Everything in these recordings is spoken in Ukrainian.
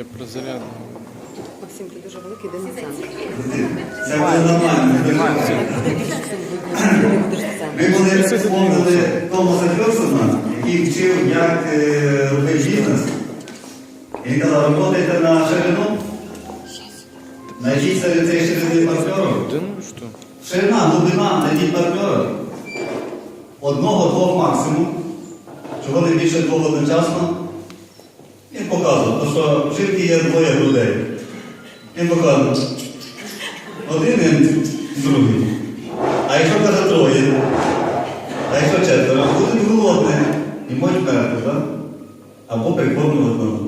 Я про зарядну. Максим, ти дуже великий день. Це буде нормально. Ми коли вспомнили Томаса Хьорсона, який вчив, як е, робити бізнес, він казав, роботайте на ширину, знайдіть серед цієї ширини партнерів. Да ну что? Ширина, глибина, знайдіть партнерів. Одного, двох максимум, чого не більше двох одночасно. Показував, тому що в є двоє людей. Він показував. Один він другий. А якщо каже троє, а якщо четверо, буде голодний і можуть вмерти, так? Або прикормлювати одного.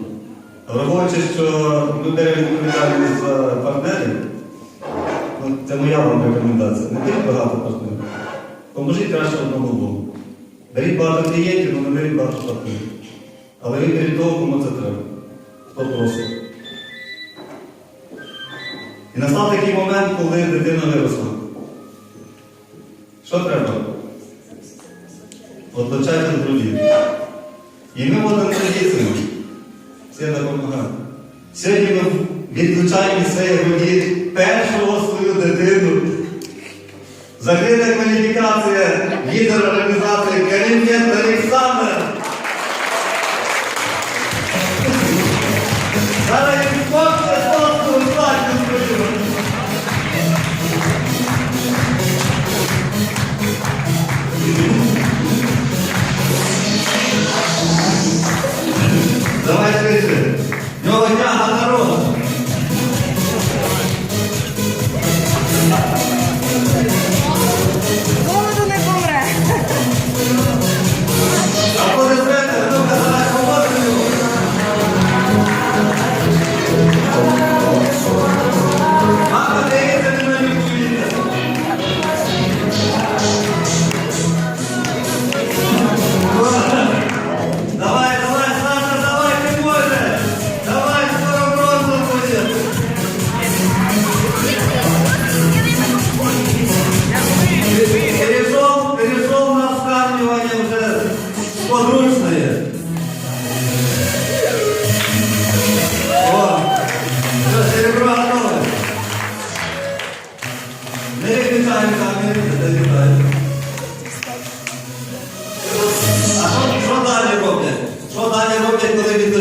Враховуючи, що ми беремо за партнерів, ну, це моя вам рекомендація. Не беріть багато партнерів. Поможіть краще одному Богу. Беріть багато клієнтів, але не беріть багато партнерів. Але ви беріть того, кому це треба. Хто просить. І настав такий момент, коли дитина виросла. Що треба? Отлучайте друзів. І ми будемо традиціями. Всі допомагають. Сьогодні ми відлучаємо із цієї груді першого свою дитину. Закрита кваліфікація лідера організації Калінєнт Олександр. Зараз він хоче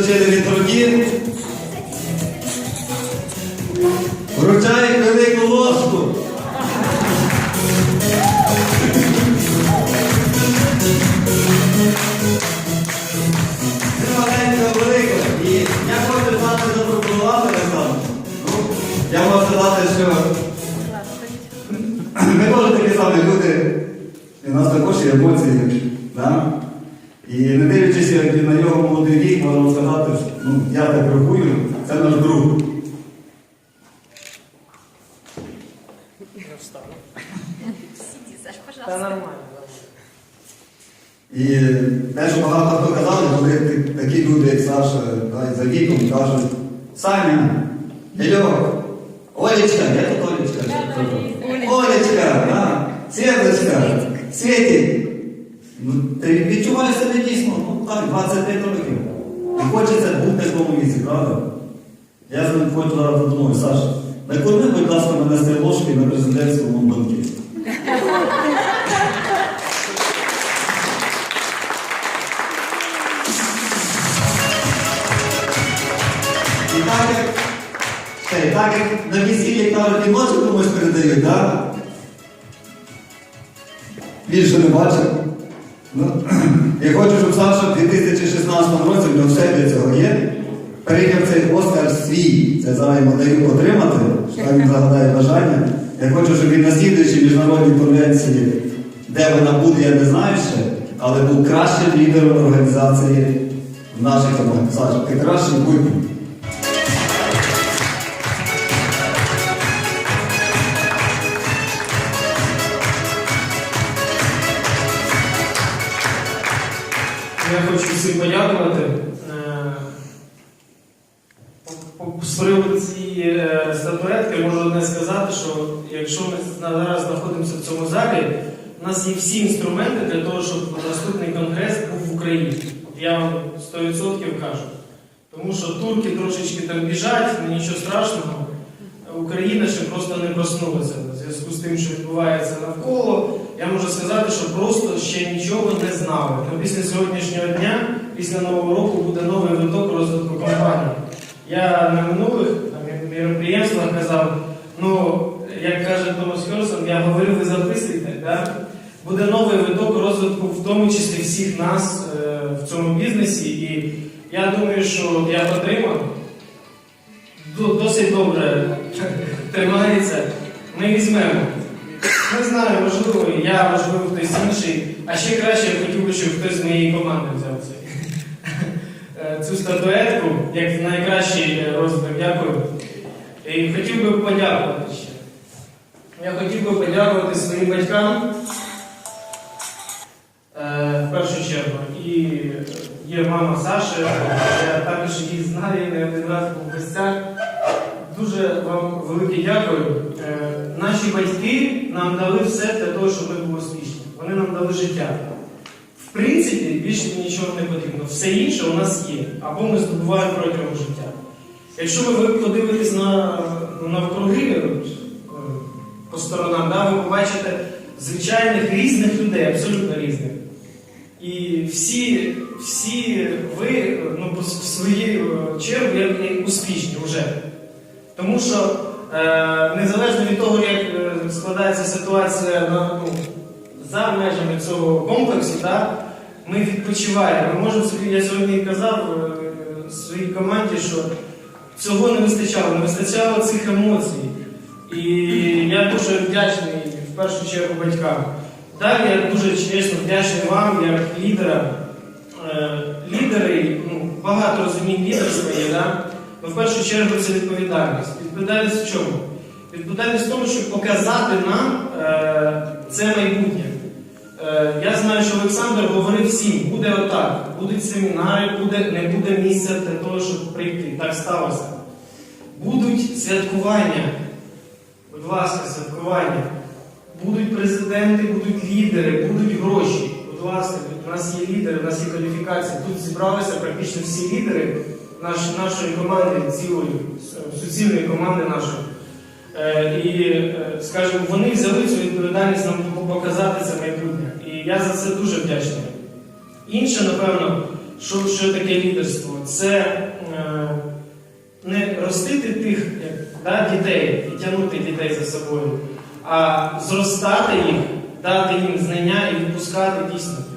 від руки? Вручають велику ложку. Маленька велика. І я хочу знати запропонувати Олександр. Ну, я можу сказати, що ми теж такі самі люди. І в нас також є емоції. Да? І не дивлячись, як на його молодий вік, можемо сказати, що, ну, я так рахую, це наш друг. Та нормально. І те, що багато хто казали, коли такі люди, як Саша, да, і за віком кажуть, Саня, Ільо, Олечка, я тут Олечка. Олечка, да, Світочка, Світік. Ти відчуваєш себе дійсно, ну так, 25 років. І хочеться бути в тому правда? Я з ним хочу зараз подумаю, Саша, накорми, будь ласка, мене з ложки на президентському банкеті. І так як, ще, і так як на весіллі кажуть, і ночі комусь передають, так? Більше не бачив. Ну, я хочу, щоб Саша в 2016 році в нього все для цього є. Прийняв цей Оскар свій. Це зараз даю отримати, що він загадає бажання. Я хочу, щоб він на слідуючій міжнародній конвенції, де вона буде, я не знаю ще, але був кращим лідером організації в нашій. Саша, ти кращий будь. Я хочу всім подякувати. Е, З приводу цієї е, статуетки можу одне сказати, що якщо ми зараз знаходимося в цьому залі, у нас є всі інструменти для того, щоб наступний конгрес був в Україні. Я вам 100% кажу. Тому що турки трошечки там біжать, ну нічого страшного. Україна ще просто не проснулася в зв'язку з тим, що відбувається навколо. Я можу сказати, що просто ще нічого не знали. То після сьогоднішнього дня, після нового року, буде новий виток розвитку компанії. Я на минулих там, мероприємствах казав, ну, як каже Томас Херсон, я говорив, ви записуйте, да? буде новий виток розвитку, в тому числі всіх нас е, в цьому бізнесі. І я думаю, що я отримав досить добре тримається. Ми візьмемо. Не знаю, можливо, я, можливо, хтось інший. А ще краще я хотів би, щоб хтось з моєї команди взяв цей. Е, цю статуетку, як найкращий е, розвиток. Дякую. І хотів би подякувати ще. Я хотів би подякувати своїм батькам. Е, В першу чергу. І є мама Саші, я також її знаю, не один раз був в гостях. Дуже вам велике дякую. Е, Наші батьки нам дали все для того, щоб ми були успішні. Вони нам дали життя. В принципі, більше нічого не потрібно. Все інше у нас є, або ми здобуваємо протягом життя. Якщо ви подивитесь на, навкруги е, по сторонам, да, ви побачите звичайних різних людей, абсолютно різних. І всі, всі ви ну, в свою чергу є є успішні вже. Тому що е, незалежно від того, як е, складається ситуація ну, за межами цього комплексу, так, ми відпочиваємо. Ми можемо собі, я сьогодні казав е, своїй команді, що цього не вистачало, не вистачало цих емоцій. І я дуже вдячний в першу чергу батькам. Далі я дуже чесно вдячний вам, як лідерам. Е, Лідери, ну, багато розумінь лідерства є, да? В першу чергу це відповідальність. Відповідальність в чому? Відповідальність в тому, щоб показати нам е, це майбутнє. Е, я знаю, що Олександр говорив всім, буде отак, будуть семінари, буде, не буде місця для того, щоб прийти. Так сталося. Будуть святкування. Будь ласка, святкування. Будуть президенти, будуть лідери, будуть гроші. Будь ласка, у нас є лідери, у нас є кваліфікація. Тут зібралися практично всі лідери наш, нашої команди, цілої, суцільної команди нашої. Е, і, е, скажімо, вони взяли цю відповідальність нам показати це майбутнє. І я за це дуже вдячний. Інше, напевно, що, що таке лідерство? Це е, не ростити тих да, дітей і тягнути дітей за собою, а зростати їх, дати їм знання і відпускати дійсно.